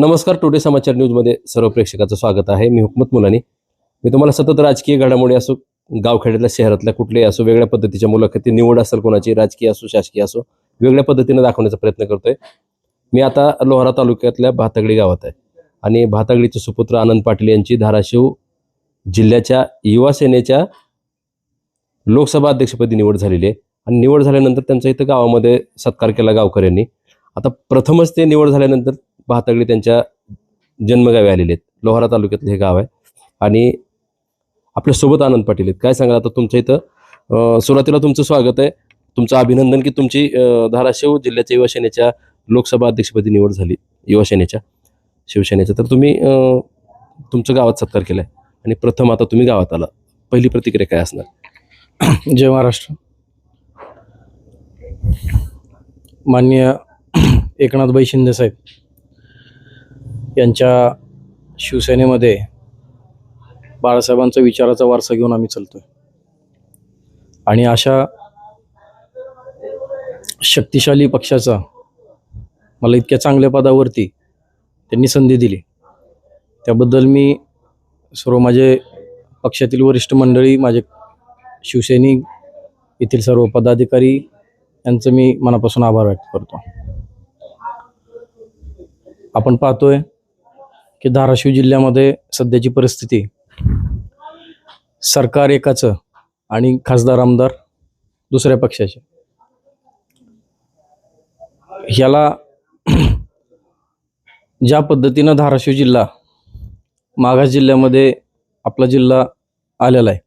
नमस्कार टुडे समाचार न्यूजमध्ये सर्व प्रेक्षकाचं स्वागत आहे. मी हुकमत मुलानी. मी तुम्हाला सतत राजकीय घडामोडी असो गावखेड्यातल्या शहरातल्या कुठल्याही असो वेगळ्या पद्धतीच्या मुलाखती निवड असेल कोणाची राजकीय असो शासकीय असो वेगळ्या पद्धतीने दाखवण्याचा प्रयत्न करतोय. मी आता लोहारा तालुक्यातल्या भातगडी गावात आहे. आणि भातगडीचे सुपुत्र आनंद पाटील यांची धाराशिव जिल्ह्याच्या युवा सेनेच्या लोकसभा अध्यक्षपदी निवड झालेली आहे. आणि निवड झाल्यानंतर त्यांचा इथं गावामध्ये सत्कार केला गावकऱ्यांनी. आता प्रथमच ते निवड झाल्यानंतर भातगडी त्यांच्या जन्मगावी आलेले आहेत. लोहारा तालुक्यातलं हे गाव आहे. आणि आपल्यासोबत आनंद पाटील आहेत. काय सांगाल आता तुमच्या इथं? सुरुवातीला तुमचं स्वागत आहे. तुमचं अभिनंदन की तुमची धाराशिव जिल्ह्याच्या युवासेनेच्या लोकसभा अध्यक्षपदी निवड झाली. युवासेनेच्या शिवसेनेच्या. तर तुम्ही तुमचं गावात सत्कार केला आहे आणि प्रथम आता तुम्ही गावात आला. पहिली प्रतिक्रिया काय असणार? जय महाराष्ट्र. माननीय एकनाथबाई शिंदे साहेब. यांच्या शिवसेनेमध्ये बाळासाहेबांचा विचाराचा वारसा घेऊन आम्ही चालतोय. आणि अशा शक्तिशाली पक्षाचा मला इतक्या चांगल्या पदावरती त्यांनी संधी दिली. त्याबद्दल मी सर्व माझे पक्षातील वरिष्ठ मंडळी माझे शिवसैनिक येथील सर्व पदाधिकारी यांचं मी मनापासून आभार व्यक्त करतो. आपण पाहतोय की धाराशिव जिल्ह्यामध्ये सध्याची परिस्थिती सरकार एकाचं आणि खासदार आमदार दुसऱ्या पक्षाचे. ह्याला ज्या पद्धतीनं धाराशिव जिल्हा मागास जिल्ह्यामध्ये आपला जिल्हा आलेला आहे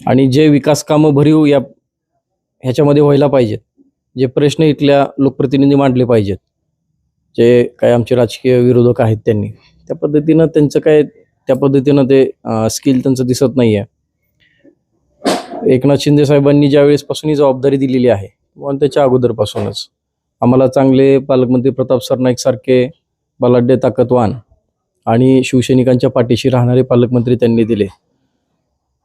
आणि जे विकास कामं भरीव या ह्याच्यामध्ये व्हायला पाहिजेत जे प्रश्न इथल्या लोकप्रतिनिधी मांडले पाहिजेत जे काय आमचे राजकीय विरोधक आहेत त्यांनी त्या पद्धतीनं त्यांचं काय त्या पद्धतीनं ते स्किल त्यांचं दिसत नाही आहे एकनाथ शिंदे साहेबांनी ज्या वेळेसपासून ही जबाबदारी दिलेली आहे म्हणून त्याच्या अगोदरपासूनच. आम्हाला चांगले पालकमंत्री प्रताप सरनाईक सारखे बलाढ्य ताकदवान आणि शिवसैनिकांच्या पाठीशी राहणारे पालकमंत्री त्यांनी दिले.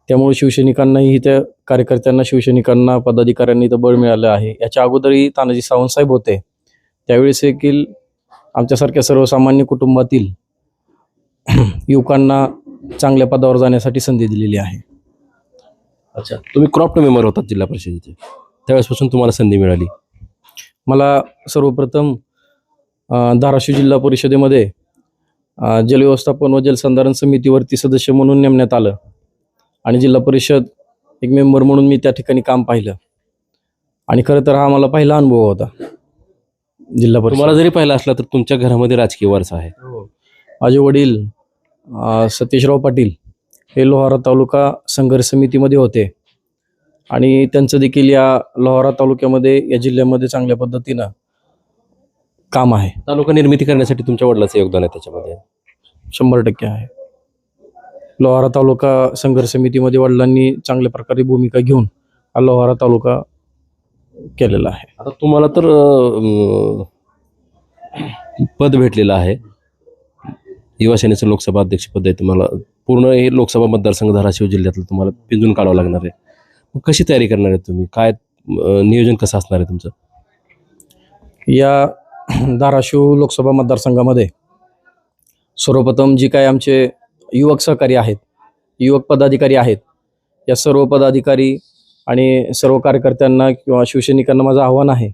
त्यामुळे शिवसैनिकांनाही त्या कार्यकर्त्यांना शिवसैनिकांना पदाधिकाऱ्यांनी तर बळ मिळालं आहे. याच्या अगोदरही तानाजी सावंतसाहेब होते. त्यावेळेस देखील आमच्यासारख्या सर्वसामान्य कुटुंबातील युवकांना चांगल्या पदावर जाण्यासाठी संधी दिलेली आहे. अच्छा तुम्ही क्रॉप्ट मेंबर होतात जिल्हा परिषदेचे. त्यावेळेसपासून तुम्हाला संधी मिळाली. मला सर्वप्रथम धाराशिव जिल्हा परिषदेमध्ये जलव्यवस्थापन व जलसंधारण समितीवरती सदस्य म्हणून नेमण्यात आलं आणि जिल्हा परिषद एक मेंबर म्हणून मी त्या ठिकाणी काम पाहिलं. आणि खरं तर हा मला पहिला अनुभव होता. जिल्हा परिषद. तुम्हाला जरी पाहिलं असला तर तुमच्या घरामध्ये राजकीय वारसा आहे. माझे वडील अ, सतीशराव पाटील हे लोहारा तालुका संघर्ष समितीमध्ये होते. आणि त्यांचं देखील या लोहारा तालुक्यामध्ये या जिल्ह्यामध्ये चांगल्या पद्धतीनं काम आहे. तालुका निर्मिती करण्यासाठी तुमच्या वडिलाचं योगदान आहे त्याच्यामध्ये. शंभर टक्के आहे. लोहारा तालुका संघर्ष समितीमध्ये वडिलांनी चांगल्या प्रकारे भूमिका घेऊन हा लोहारा तालुका केलेला आहे. आता तुम्हाला तर पद भेटलेलं आहे. युवा सेनेचं लोकसभा अध्यक्षपद आहे. तुम्हाला पूर्ण हे लोकसभा मतदारसंघ धाराशिव जिल्ह्यातलं तुम्हाला पिंजून काढावं लागणार आहे. मग कशी तयारी करणार आहे तुम्ही? काय नियोजन कसं असणार आहे तुमचं? या धाराशिव लोकसभा मतदारसंघामध्ये सर्वप्रथम जी काय आमचे युवक सहकारी आहेत युवक पदाधिकारी आहेत या सर्व पदाधिकारी आणि सर्व कार्यकर्त्यांना किंवा शिवसैनिकांना माझं आव्हान आहे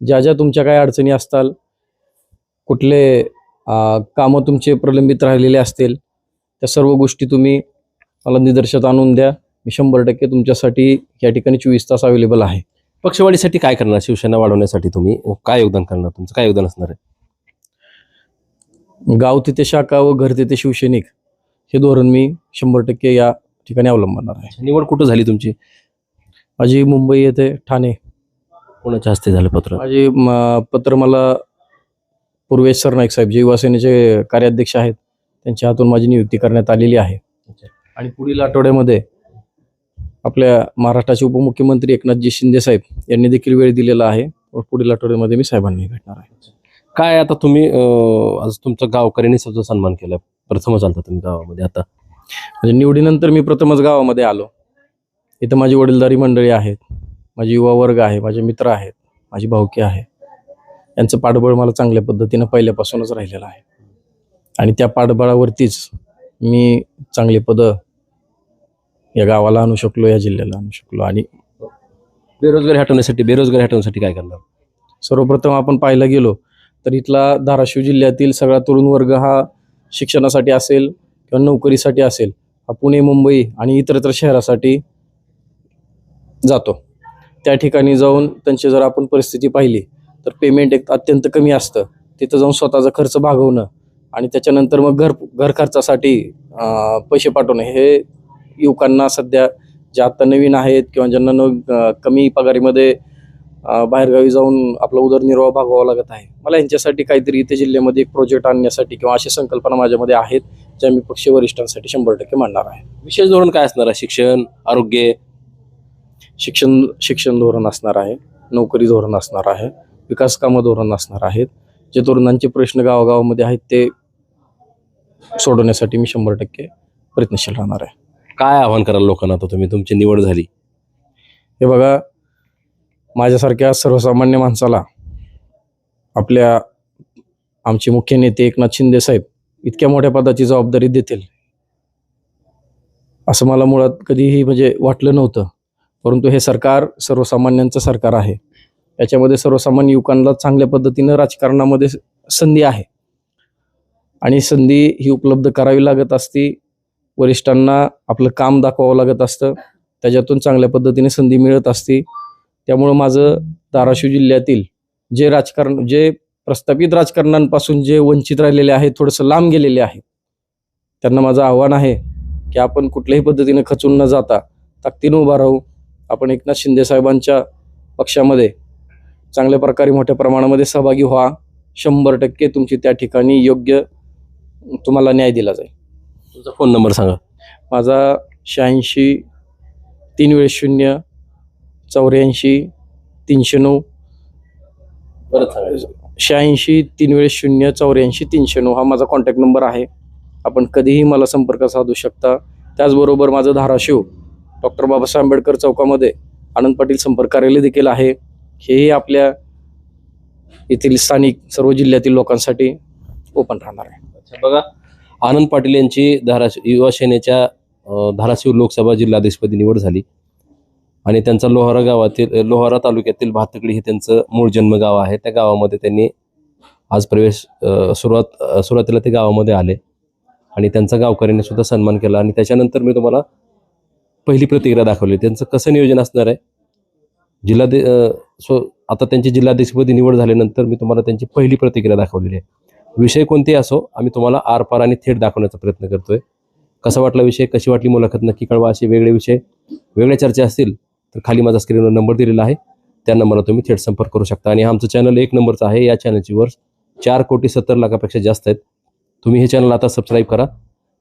ज्या ज्या तुमच्या काही अडचणी असताल कुठले कामं तुमचे प्रलंबित राहिलेले असतील त्या सर्व गोष्टी तुम्ही मला निदर्शनात आणून द्या. मी शंभर टक्के तुमच्यासाठी या ठिकाणी चोवीस तास अवेलेबल आहे. पक्षवाढीसाठी काय करणार? शिवसेना वाढवण्यासाठी तुम्ही काय योगदान करणार? तुमचं काय योगदान असणार आहे? गाव तिथे शाखा व घर तिथे शिवसैनिक हे धोरण मी शंभर टक्के या ठिकाणी अवलंबणार आहे. निवड कुठं झाली तुमची? माझी मुंबई येथे ठाणे. कोणाच्या हस्ते झालं पत्र? माझे पत्र मला पूर्वेश सरनाईक साहेब जे युवासेनेचे कार्याध्यक्ष आहेत त्यांच्या हातून माझी नियुक्ती करण्यात आलेली आहे. आणि पुढील आठवड्यामध्ये आपल्या महाराष्ट्राचे उपमुख्यमंत्री एकनाथजी शिंदे साहेब यांनी देखील वेळ दिलेला आहे. पुढील आठवड्यामध्ये मी साहेबांनी भेटणार आहे. काय आता तुम्ही आज तुमचा गावकऱ्यांनी सन्मान केला? प्रथमच आलता तुम्ही गावामध्ये. आता म्हणजे निवडीनंतर मी प्रथमच गावामध्ये आलो. इथं माझी वडीलधारी मंडळी आहेत. माझी युवा वर्ग आहे माझे मित्र आहेत माझी भावकी आहे. यांचं पाठबळ मला चांगल्या पद्धतीनं पहिल्यापासूनच राहिलेलं आहे. आणि त्या पाठबळावरतीच मी चांगले पदं या गावाला आणू शकलो या जिल्ह्याला आणू शकलो. आणि बेरोजगारी हटवण्यासाठी बेरोजगारी हटवण्यासाठी काय करणार? सर्वप्रथम आपण पाहायला गेलो तर इथला धाराशिव जिल्ह्यातील सगळा तरुण वर्ग हा शिक्षणासाठी असेल किंवा नोकरीसाठी असेल हा पुणे मुंबई आणि इतरत्र शहरासाठी जातो. त्या ठिकाणी जाऊन त्यांची जर आपण परिस्थिती पाहिली तर पेमेंट एक अत्यंत कमी असतं. तिथं जाऊन स्वतःचा खर्च भागवणं आणि त्याच्यानंतर मग घर घर खर्चासाठी पैसे पाठवणं. हे युवकांना सध्या जे आता नवीन आहेत किंवा ज्यांना न कमी पगारीमध्ये बाहेरगावी जाऊन आपला उदरनिर्वाह भागवावा लागत आहे. मला यांच्यासाठी काहीतरी इथे जिल्ह्यामध्ये एक प्रोजेक्ट आणण्यासाठी किंवा अशी संकल्पना माझ्यामध्ये आहेत ज्या मी पक्ष वरिष्ठांसाठी शंभर टक्के मांडणार आहे. विशेष धोरण काय असणार आहे? शिक्षण आरोग्य शिक्षण शिक्षण धोरण असणार आहे नोकरी धोरण असणार आहे विकास कामं धोरण असणार आहेत जे तरुणांचे प्रश्न गावागावामध्ये आहेत ते सोडवण्यासाठी मी शंभर टक्के प्रयत्नशील राहणार आहे. काय आव्हान कराल लोकांना आता तुम्ही? तुमची निवड झाली. हे बघा माझ्यासारख्या सर्वसामान्य माणसाला आपल्या आमचे मुख्य नेते एकनाथ शिंदे साहेब इतक्या मोठ्या पदाची जबाबदारी देतील. असं मला मुळात कधीही म्हणजे वाटलं नव्हतं. परंतु हे सरकार सर्वसामान्यांचं सरकार आहे. याच्यामध्ये सर्वसामान्य युवकांना चांगल्या पद्धतीनं राजकारणामध्ये संधी आहे. आणि संधी ही उपलब्ध करावी लागत असती वरिष्ठांना आपलं काम दाखवावं लागत असतं त्याच्यातून चांगल्या पद्धतीने संधी मिळत असती. त्यामुळं माझं धाराशिव जिल्ह्यातील जे राजकारण जे प्रस्थापित राजकारणांपासून जे वंचित राहिलेले आहे थोडंसं लांब गेलेले आहे त्यांना माझं आव्हान आहे की आपण कुठल्याही पद्धतीने खचून न जाता ताकदीनं उभा राहू आपण एकनाथ शिंदे साहेबांच्या पक्षामध्ये चांगल्या प्रकारे मोठ्या प्रमाणामध्ये सहभागी व्हा. शंभर टक्के तुमची त्या ठिकाणी योग्य तुम्हाला न्याय दिला जाईल. तुमचा फोन नंबर सांगा. माझा शहाऐंशी तीन वेळेस शून्य चौऱ्याऐंशी तीनशे नऊ. परत शहाऐंशी तीन वेळेस शून्य चौऱ्याऐंशी तीनशे नऊ हा माझा कॉन्टॅक्ट नंबर आहे. आपण कधीही मला संपर्क साधू शकता. त्याचबरोबर माझं धाराशिव डॉक्टर बाबासाहेब आंबेडकर चौकामध्ये आनंद पाटील संपर्क कार्यालय देखील आहे. हेही आपल्या येथील स्थानिक सर्व जिल्ह्यातील लोकांसाठी ओपन राहणार आहे. अच्छा बघा. आनंद पाटील यांची धाराशिव युवा सेनेच्या धाराशिव लोकसभा जिल्हाध्यक्षपदी निवड झाली. आणि त्यांचा लोहारा गावातील लोहारा तालुक्यातील भातकडी हे त्यांचं मूळ जन्मगाव आहे. त्या गावामध्ये त्यांनी आज प्रवेश सुरुवात सुरुवातीला ते गावामध्ये आले. आणि त्यांचा गावकऱ्यांनी सुद्धा सन्मान केला. आणि त्याच्यानंतर मी तुम्हाला पहिली प्रतिक्रिया दाखवली. त्यांचं कसं नियोजन असणार आहे? जिल्हाधि सो आता त्यांची जिल्हाध्यक्षपदी निवड झाल्यानंतर मी तुम्हाला त्यांची पहिली प्रतिक्रिया दाखवलेली आहे. विषय कोणतेही असो आम्ही तुम्हाला आरपार आणि थेट दाखवण्याचा प्रयत्न करतोय. कसा वाटला विषय? कशी वाटली मुलाखत? नक्की कळवा असे वेगळे विषय. वेगळ्या चर्चा असतील तर खाली माझा स्क्रीनवर नंबर दिलेला आहे. त्या नंबरला तुम्ही थेट संपर्क करू शकता. आणि आमचं चॅनल एक नंबरचं आहे. या चॅनलची वर्ष चार कोटी सत्तर लाखापेक्षा जास्त आहेत. तुम्ही हे चॅनल आता सबस्क्राईब करा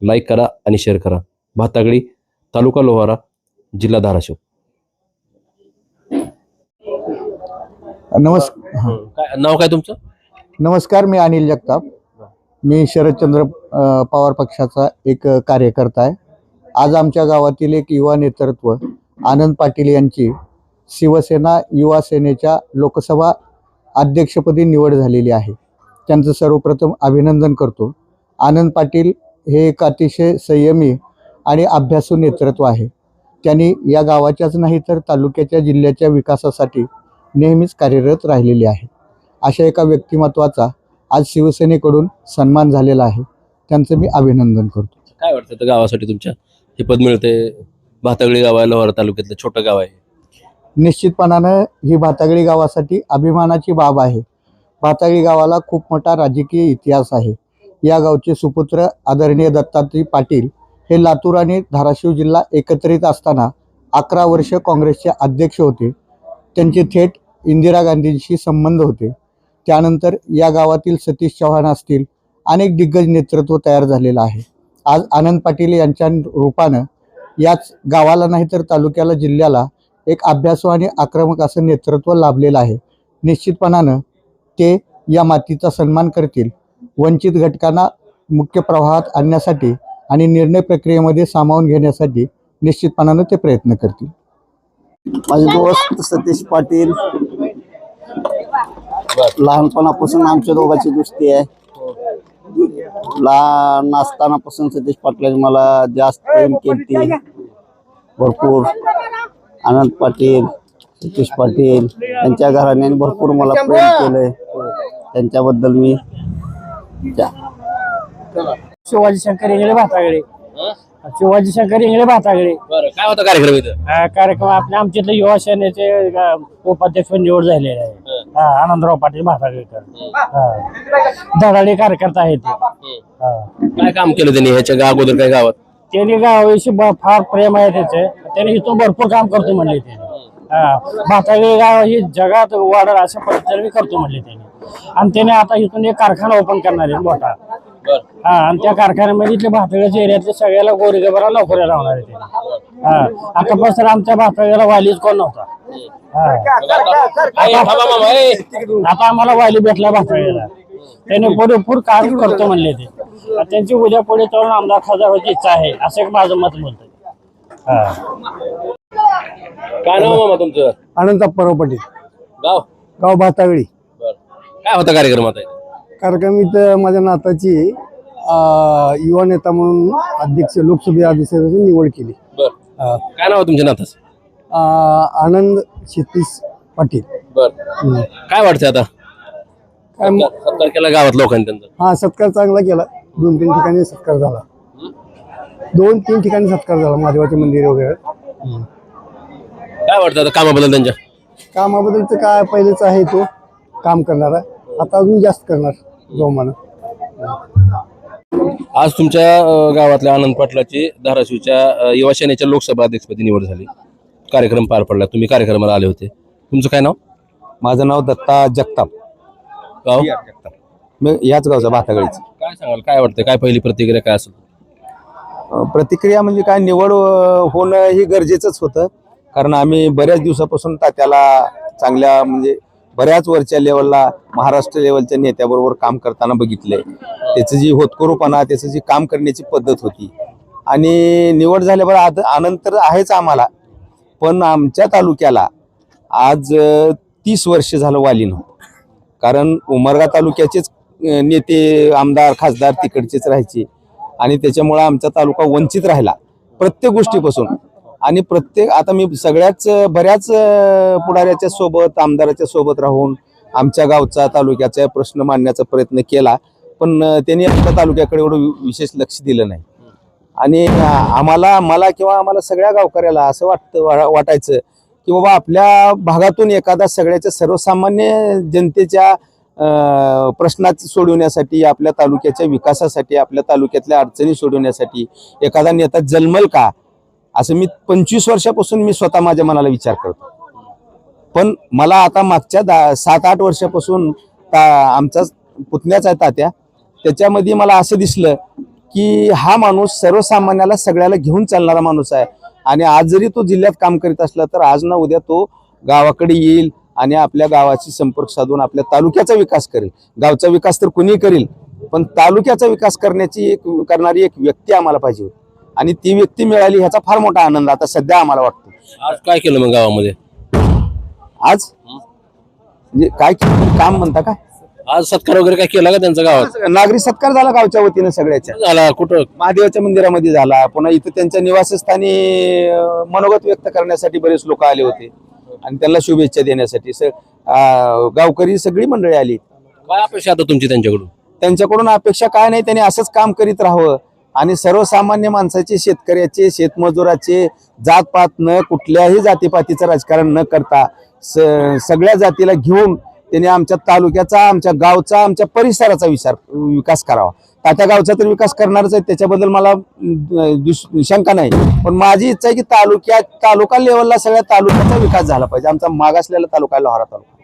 लाईक करा आणि शेअर करा. भातागळी तालुका लोहारा जिल्हा धाराशिव. नमस् काय नाव काय तुमचं? नमस्कार मी अनिल जगताप. मी शरदचंद्र अ, पवार पक्षाचा एक कार्यकर्ता आहे. आज आमच्या गावातील एक युवा नेतृत्व आनंद पाटील यांची शिवसेना युवा सेनेच्या लोकसभा अध्यक्षपदी निवड झालेली आहे. त्यांचं सर्वप्रथम अभिनंदन करतो. आनंद पाटील हे एक अतिशय संयमी आणि अभ्यासू नेतृत्व आहे. त्यांनी या गावाच्याच नाही तर तालुक्याच्या जिल्ह्याच्या विकासासाठी नेहमीच कार्यरत राहिलेले आहे. अशा एका व्यक्तिमत्वाचा आज शिवसेनेकडून सन्मान झालेला आहे. त्यांचं मी अभिनंदन करतो. काय वाटतं गावासाठी तुमच्या? हे पद मिळते भातागळी गाव आहे लोहारा तालुक्यातलं छोटं गाव आहे. निश्चितपणानं ही भातागळी गावासाठी अभिमानाची बाब आहे. भातागळी गावाला खूप मोठा राजकीय इतिहास आहे. या गावचे सुपुत्र आदरणीय दत्तात्रय पाटील हे लातूर आणि धाराशिव जिल्हा एकत्रित असताना अकरा वर्ष काँग्रेसचे अध्यक्ष होते. त्यांचे थेट इंदिरा गांधींशी संबंध होते. त्यानंतर या गावातील सतीश चव्हाण असतील अनेक दिग्गज नेतृत्व तयार झालेलं आहे. आज आनंद पाटील यांच्या रूपानं याच गावाला नाही तर तालुक्याला जिल्ह्याला एक अभ्यासू आणि आक्रमक असं नेतृत्व लाभलेलं आहे. निश्चितपणानं ते या मातीचा सन्मान करतील. वंचित घटकांना मुख्य प्रवाहात आणण्यासाठी आणि निर्णय प्रक्रियेमध्ये सामावून घेण्यासाठी निश्चितपणानं ते प्रयत्न करतील. माझे दोस्त सतीश पाटील लहानपणापासून आमच्या दोघांची दृष्टी आहे. लहान असतानापासून सतीश पाटलांनी मला जास्त प्रेम केली भरपूर. आनंद पाटील सतीश पाटील यांच्या घराण्याने भरपूर मला प्रेम केलंय. त्यांच्याबद्दल मी शिवाजी शंकर इंगळे भातागळे. शिवाजी शंकर इंगळे भातागळे. बरं काय होता कार्यक्रम इथं? हा कार्यक्रम आपल्या आमच्या इथले युवा सेनेचे अ, उपाध्यक्ष निवड झालेले आहे हा, आनंदराव पाटील भातागळेकर. हा. धडाडी कार्यकर्ता आहे ते. हा. काय काम केलं त्यांनी ह्याच्या गा अगोदर काय गावात? त्यांनी गावाविषयी ब- फार प्रेम आहे त्याचे. त्यांनी इथून भरपूर काम करतो म्हणले त्यांनी हा. भातागळे गाव ही जगात वाढल अशा पद्धतीने करतो म्हणले त्यांनी. आणि त्याने आता इथून एक कारखाना ओपन करणार आहे मोठा. हा आणि त्या कारखान्यामध्ये इथल्या भातगळ्याच्या एरियातल्या सगळ्याला गोरेगबारा नोकऱ्या लावणार आहे हा आतापासून आमच्या भातगळ्याला वालीच कोण नव्हता. हा. आता आम्हाला वाली भेटला भातगळ्याला त्याने पुढे काम करतो म्हणले ते. त्यांची उद्या पुढे चालून आमदार खासदार व्हायची इच्छा आहे असं एक माझं मत म्हणतंय हा. काय नाव मामा तुमचं? अनंत पाटील. गाव? गाव भातागळी. बरं. काय होता कार्यक्रम आता इथं? कार्यक्रम इथं माझ्या नाताची युवा नेता म्हणून अध्यक्ष लोकसभा अध्यक्षाची निवड केली. बरं. अं, काय नाव आहे तुमच्या नाथाच अं, आनंद क्षितिश पाटील. बर. हम्म. काय वाटतंय आता? काय म- सत्कार केला गावात लोकांनी त्यांचा? हा सत्कार चांगला केला. दोन तीन ठिकाणी सत्कार झाला. दोन तीन ठिकाणी सत्कार झाला महादेवाचे मंदिर वगैरे. काय वाटतं आता कामाबद्दल त्यांच्या? कामाबद्दलचं काय पहिलेच आहे तो काम करणारा. आता अजून जास्त करणार. जोमानं. आज तुमच्या अं, गावातल्या आनंद पाटलाची धाराशिवच्या अं, युवा सेनेच्या लोकसभा अध्यक्षपदी निवड झाली. कार्यक्रम पार पडला. तुम्ही कार्यक्रमाला आले होते. तुमचं काय नाव? माझं नाव दत्ता जगताप. गाव? मी याच गावचा भातागळीच. काय सांगाल? काय वाटतं काय पहिली प्रतिक्रिया काय असेल? अं, प्रतिक्रिया म्हणजे काय? निवड अं, होणं हे गरजेचंच होतं. कारण आम्ही बऱ्याच दिवसापासून तात्याला चांगल्या म्हणजे बऱ्याच वरच्या लेवलला महाराष्ट्र लेवलच्या नेत्याबरोबर काम करताना बघितलंय. त्याचं जी होतकरूपणा त्याचं जी काम करण्याची पद्धत होती. आणि निवड झाल्यावर आज आनंद तर आहेच आम्हाला. पण आमच्या तालुक्याला आज तीस वर्ष झालं वालीनं. कारण उमरगा तालुक्याचेच नेते आमदार खासदार तिकडचेच राहायचे. आणि त्याच्यामुळं आमचा तालुका वंचित राहिला. प्रत्येक गोष्टीपासून. आणि प्रत्येक आता मी सगळ्याच बऱ्याच पुढाऱ्याच्या सोबत आमदाराच्या सोबत राहून आमच्या गावचा तालुक्याचा प्रश्न मांडण्याचा प्रयत्न केला. पण त्यांनी आमच्या तालुक्याकडे एवढं वि- विशेष लक्ष दिलं नाही. आणि आम्हाला मला किंवा आम्हाला सगळ्या गावकऱ्याला असं वाटतं वा- वाटायचं की बाबा आपल्या भागातून एखादा सगळ्याच्या सर्वसामान्य जनतेच्या प्रश्नात सोडवण्यासाठी आपल्या तालुक्याच्या विकासासाठी आपल्या तालुक्यातल्या अडचणी सोडवण्यासाठी एखादा नेता जन्मल का? असं मी पंचवीस वर्षापासून मी स्वतः माझ्या मनाला विचार करतो. पण मला आता मागच्या दहा सात आठ वर्षापासून ता- आमचा पुतण्याचा आहे तात्या त्याच्यामध्ये मला असं दिसलं की हा माणूस सर्वसामान्याला सगळ्याला घेऊन चालणारा माणूस आहे. आणि आज जरी तो जिल्ह्यात काम करीत असला तर आज ना उद्या तो गावाकडे येईल आणि आपल्या गावाशी संपर्क साधून आपल्या तालुक्याचा विकास करेल. गावचा विकास तर कुणी करेल पण तालुक्याचा विकास करण्याची एक करणारी एक व्यक्ती आम्हाला पाहिजे होती. आणि ती व्यक्ती मिळाली ह्याचा फार मोठा आनंद आता सध्या आम्हाला वाटतो. आज काय केलं मग गावामध्ये? आज? म्हणजे काय केलं? काम म्हणता का आज सत्कार वगैरे काय केला का त्यांचा गावात? नागरी सत्कार झाला गावच्या वतीनं सगळ्याच्या. झाला? कुठं? महादेवाच्या मंदिरामध्ये झाला. पुन्हा इथं त्यांच्या निवासस्थानी अं, मनोगत व्यक्त करण्यासाठी बरेच लोक आले होते. आणि त्यांना शुभेच्छा देण्यासाठी स- अं, गावकरी सगळी मंडळी आली. काय अपेक्षा आता तुमची त्यांच्याकडून? त्यांच्याकडून अपेक्षा काय नाही त्यांनी असंच काम करीत राहावं. आणि सर्वसामान्य माणसाचे शेतकऱ्याचे शेतमजुराचे जातपात न कुठल्याही जातीपातीचं राजकारण न करता स सगळ्या जातीला घेऊन त्याने आमच्या तालुक्याचा आमच्या गावचा आमच्या परिसराचा विचार विकास करावा. तात्या गावचा तर विकास करणारच आहे त्याच्याबद्दल मला शंका नाही. पण माझी इच्छा आहे की तालुक्यात तालुका लेवलला सगळ्या तालुक्याचा विकास झाला पाहिजे. आमचा मागासलेला तालुका लोहारा तालुका.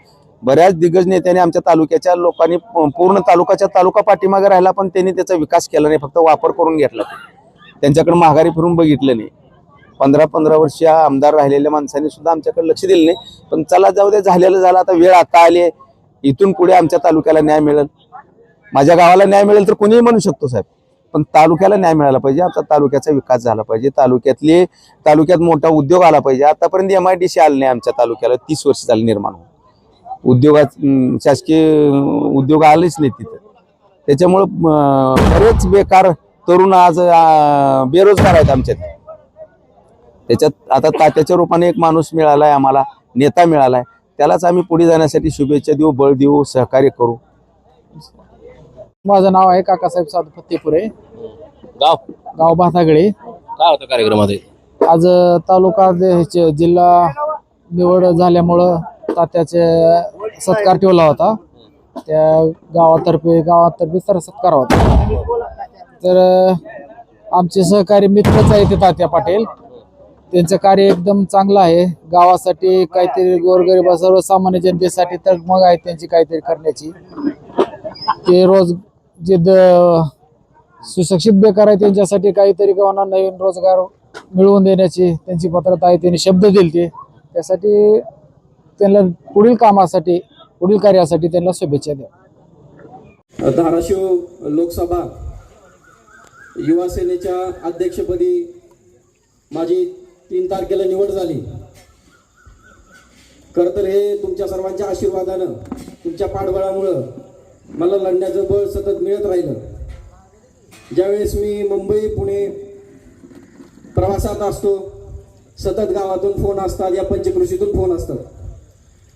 बऱ्याच दिग्गज नेत्यांनी आमच्या तालुक्याच्या लोकांनी पूर्ण तालुक्याच्या तालुका पाठीमागे राहिला पण त्यांनी त्याचा विकास केला नाही फक्त वापर करून घेतला. त्यांच्याकडे माघारी फिरून बघितलं नाही. पंधरा पंधरा वर्ष आमदार राहिलेल्या माणसांनी सुद्धा आमच्याकडे लक्ष दिलं नाही. पण चला जाऊ दे झालेलं झालं आता वेळ आता आली इथून पुढे आमच्या तालुक्याला न्याय मिळेल. माझ्या गावाला न्याय मिळेल तर कोणीही म्हणू शकतो साहेब. पण तालुक्याला न्याय मिळाला पाहिजे आमचा तालुक्याचा विकास झाला पाहिजे तालुक्यातले तालुक्यात मोठा उद्योग आला पाहिजे. आतापर्यंत एम आय डी सी आले नाही आमच्या तालुक्याला तीस वर्ष झाली निर्माण होऊन. उद्योगात शासकीय उद्योग आलेच नाही तिथं. त्याच्यामुळं बरेच बेकार तरुण आज बेरोजगार आहेत आमच्यात. त्याच्यात आता तात्याच्या रूपाने एक माणूस मिळालाय आम्हाला नेता मिळालाय. त्यालाच आम्ही पुढे जाण्यासाठी शुभेच्छा देऊ बळ देऊ सहकार्य करू. माझं नाव आहे काकासाहेब साधू फत्तेपुरे. गाव? गाव भातागळे. काय होतं कार्यक्रमामध्ये आज तालुका जिल्हा निवड झाल्यामुळं तात्याचे सत्कार ठेवला होता. त्या गावातर्फे गावातर्फे सर सत्कार होता. तर आमचे सहकारी मित्रच आहे ते तात्या पाटील. त्यांचं कार्य एकदम चांगलं आहे. गावासाठी काहीतरी गोरगरीब सर्वसामान्य जनतेसाठी तर मग आहे त्यांची काहीतरी करण्याची. ते रोज जे द- सुशिक्षित बेकार आहे त्यांच्यासाठी काहीतरी किंवा नवीन रोजगार मिळवून देण्याची त्यांची पात्रता आहे त्यांनी शब्द दिले ते. त्यासाठी त्यांना पुढील कामासाठी पुढील कार्यासाठी त्यांना शुभेच्छा द्या. धाराशिव लोकसभा युवा सेनेच्या अध्यक्षपदी माझी तीन तारखेला निवड झाली. खरं तर हे तुमच्या सर्वांच्या आशीर्वादानं तुमच्या पाठबळामुळं मला लढण्याचं बळ सतत मिळत राहिलं. ज्यावेळेस मी मुंबई पुणे प्रवासात असतो सतत गावातून फोन असतात या पंचकृषीतून फोन असतात.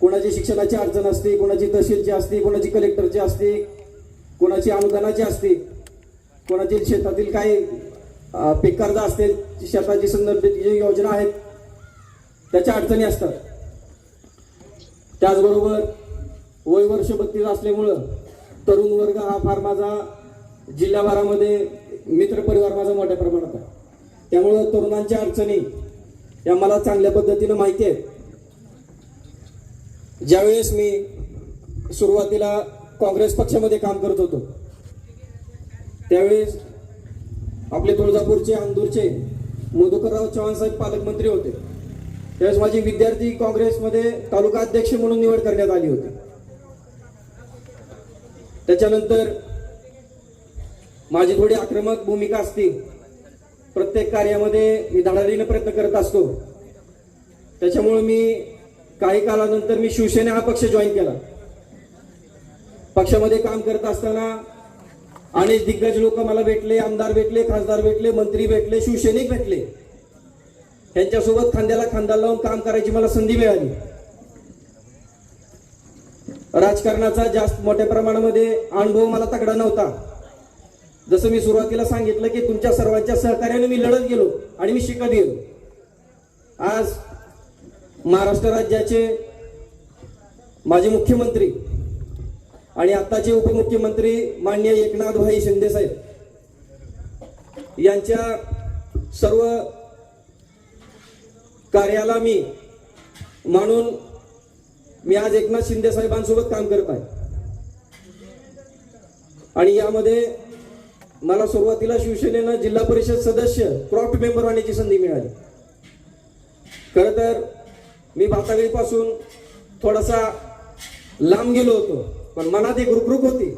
कोणाची शिक्षणाची अडचण असते कोणाची तहसीलची असते कोणाची कलेक्टरची असते कोणाची अनुदानाची असते कोणाची शेतातील काही अं, पीक कर्ज असते शेताची संदर्भित जी योजना आहेत त्याच्या अडचणी असतात. त्याचबरोबर वय वर्ष बत्तीस असल्यामुळं तरुण वर्ग हा फार माझा जिल्हाभरामध्ये मित्र परिवार माझा मोठ्या प्रमाणात आहे. त्यामुळं तरुणांच्या अडचणी या मला चांगल्या पद्धतीनं माहिती आहेत. ज्यावेळेस मी सुरुवातीला काँग्रेस पक्षामध्ये काम करत होतो त्यावेळेस आपले तुळजापूरचे अंदूरचे मधुकरराव चव्हाण साहेब पालकमंत्री होते. त्यावेळेस माझी विद्यार्थी काँग्रेसमध्ये तालुका अध्यक्ष म्हणून निवड करण्यात आली होती. त्याच्यानंतर माझी थोडी आक्रमक भूमिका असते. प्रत्येक कार्यामध्ये मी धडाडीने प्रयत्न करत असतो. त्याच्यामुळे मी काही काळानंतर मी शिवसेना हा पक्ष जॉईन केला. पक्षामध्ये काम करत असताना अनेक दिग्गज लोक मला भेटले आमदार भेटले खासदार भेटले मंत्री भेटले शिवसैनिक भेटले. त्यांच्यासोबत खांद्याला खांदा लावून काम करायची मला संधी मिळाली. राजकारणाचा जास्त मोठ्या प्रमाणामध्ये अनुभव मला तगडा नव्हता. जसं मी सुरुवातीला सांगितलं की तुमच्या सर्वांच्या सहकार्याने मी लढत गेलो आणि मी शिकत गेलो. आज महाराष्ट्र राज्याचे माजी मुख्यमंत्री आणि आत्ताचे उपमुख्यमंत्री माननीय एकनाथ भाई शिंदेसाहेब यांच्या सर्व कार्याला मी मानून मी आज एकनाथ शिंदे साहेबांसोबत काम करत आहे. आणि यामध्ये मला सुरुवातीला शिवसेनेनं जिल्हा परिषद सदस्य क्रॉफ्ट मेंबर होण्याची संधी मिळाली. खरं तर मी भातागळीपासून थोडासा लांब गेलो होतो पण मनात एक रुकरुक होती.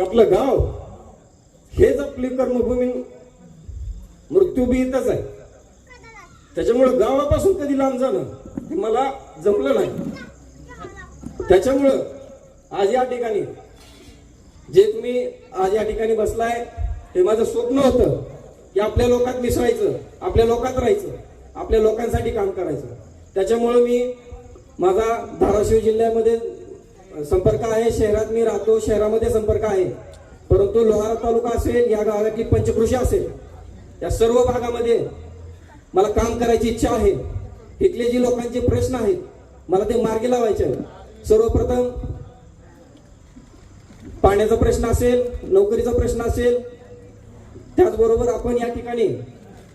आपलं गाव हेच आपली कर्मभूमी मृत्यू बी इथंच आहे. त्याच्यामुळं गावापासून कधी लांब जाणं हे मला जमलं नाही. त्याच्यामुळं आज या ठिकाणी जे तुम्ही आज या ठिकाणी बसलाय हे माझं स्वप्न होतं. की आपल्या लोकात मिसळायचं आपल्या लोकात राहायचं आपल्या लोकांसाठी काम करायचं. त्याच्यामुळं मी माझा धाराशिव जिल्ह्यामध्ये संपर्क आहे शहरात मी राहतो शहरामध्ये संपर्क आहे. परंतु लोहारा तालुका असेल या गावातली पंचकृषी असेल या सर्व भागामध्ये मला काम करायची इच्छा आहे. इथले जे लोकांचे प्रश्न आहेत मला ते मार्गी लावायचे आहेत. सर्वप्रथम पाण्याचा प्रश्न असेल नोकरीचा प्रश्न असेल त्याचबरोबर आपण या ठिकाणी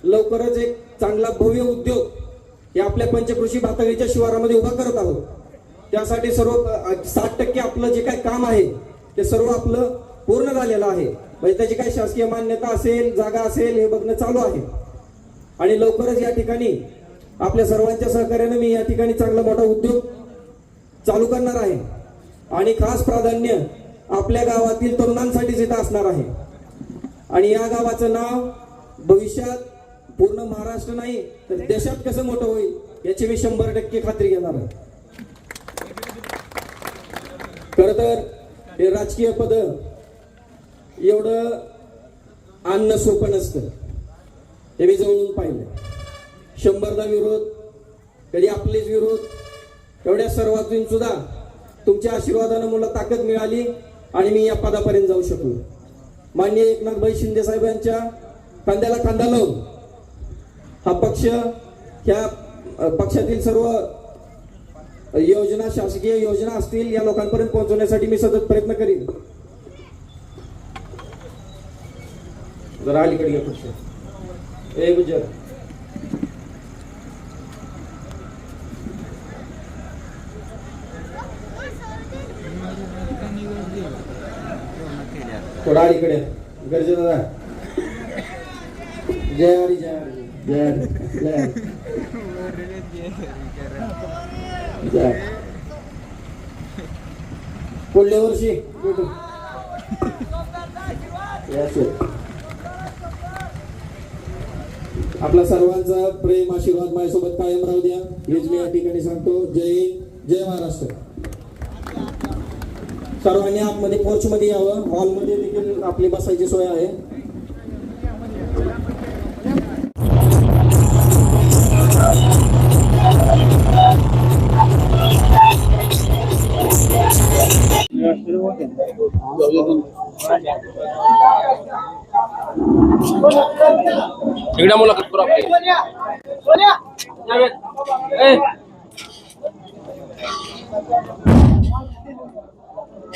लवकरच एक चांगला भव्य उद्योग हे आपल्या पंचकृषी भाताळीच्या शिवारामध्ये उभा करत आहोत. त्यासाठी सर्व साठ टक्के आपलं जे काही काम आहे ते सर्व आपलं पूर्ण झालेलं आहे. म्हणजे त्याची काही शासकीय मान्यता असेल जागा असेल हे बघणं चालू आहे. आणि लवकरच या ठिकाणी आपल्या सर्वांच्या सहकार्याने मी या ठिकाणी चांगला मोठा उद्योग चालू करणार आहे. आणि खास प्राधान्य आपल्या गावातील तरुणांसाठीच इथं असणार आहे. आणि या गावाचं नाव भविष्यात पूर्ण महाराष्ट्र नाही तर देशात कसं मोठं होईल याची मी शंभर टक्के खात्री घेणार आहे. खर तर हे राजकीय पद एवढं अन्न सोपं नसतं. हे मी जवळून पाहिलं शंभरदा विरोध कधी आपलेच विरोध एवढ्या सर्वातून सुद्धा तुमच्या आशीर्वादानं मला ताकद मिळाली आणि मी या पदापर्यंत जाऊ शकलो. माननीय एकनाथभाई शिंदे साहेबांच्या कांद्याला कांदा लावून हा पक्ष ह्या पक्षातील सर्व योजना शासकीय योजना असतील या लोकांपर्यंत पोहोचवण्यासाठी मी सतत प्रयत्न करीन. जरा अलीकडे पक्ष. ए गुजर थोडा अलीकडे गरजे दादा जय हरी जय हरी. जय हरी जय हरी. जय पुढल्या वर्षी आपला सर्वांचा प्रेम आशीर्वाद माझ्यासोबत कायम राहू द्या. हेच मी या ठिकाणी सांगतो. जय हिंद जय महाराष्ट्र. सर्वांनी आतमध्ये पोर्च मध्ये यावं. हॉलमध्ये देखील आपली बसायची सोय आहे. तिकडे मुलाखत करू आपली.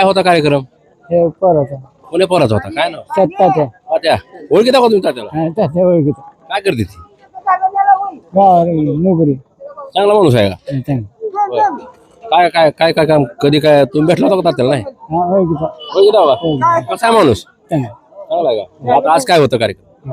काय होता कार्यक्रम? हे परत. कोणी पोराचा होता काय नाव? सत्ताच्या हा, त्या ओळखी दाखवा तुम्ही त्याला त्याच्या ओळखीचं. काय करते ती? नोकरी. चांगला माणूस आहे का? बरं. काय काय काय काय काम? कधी काय तुम्ही भेटला होता का त्याला नाही? ओळखीचा. ओळखी दाखवा कसा आहे माणूस? चांगला. आहे का? आता आज काय होतं कार्यक्रम?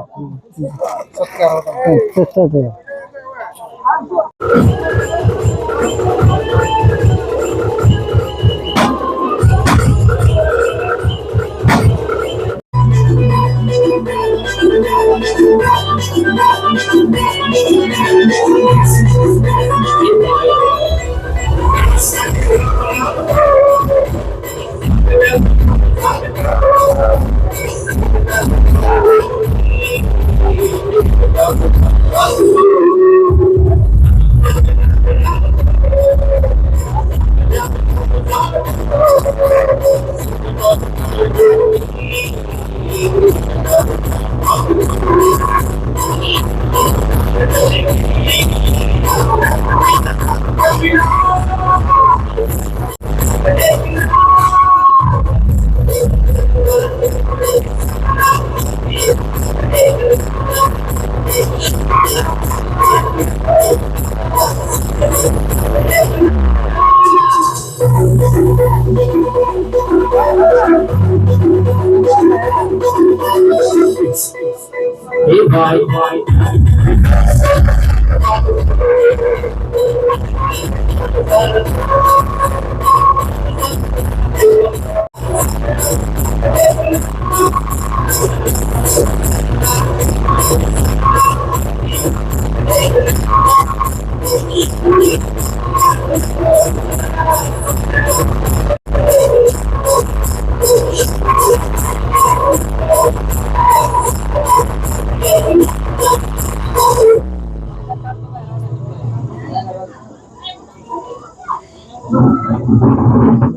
thank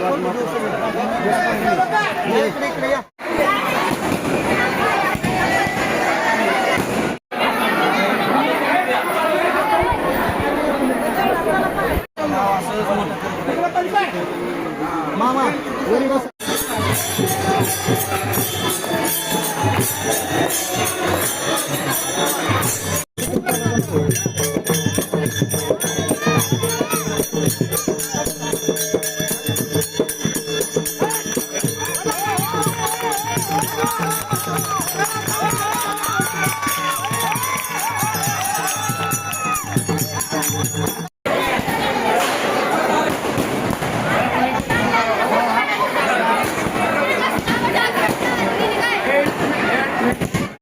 मामा वरी बसा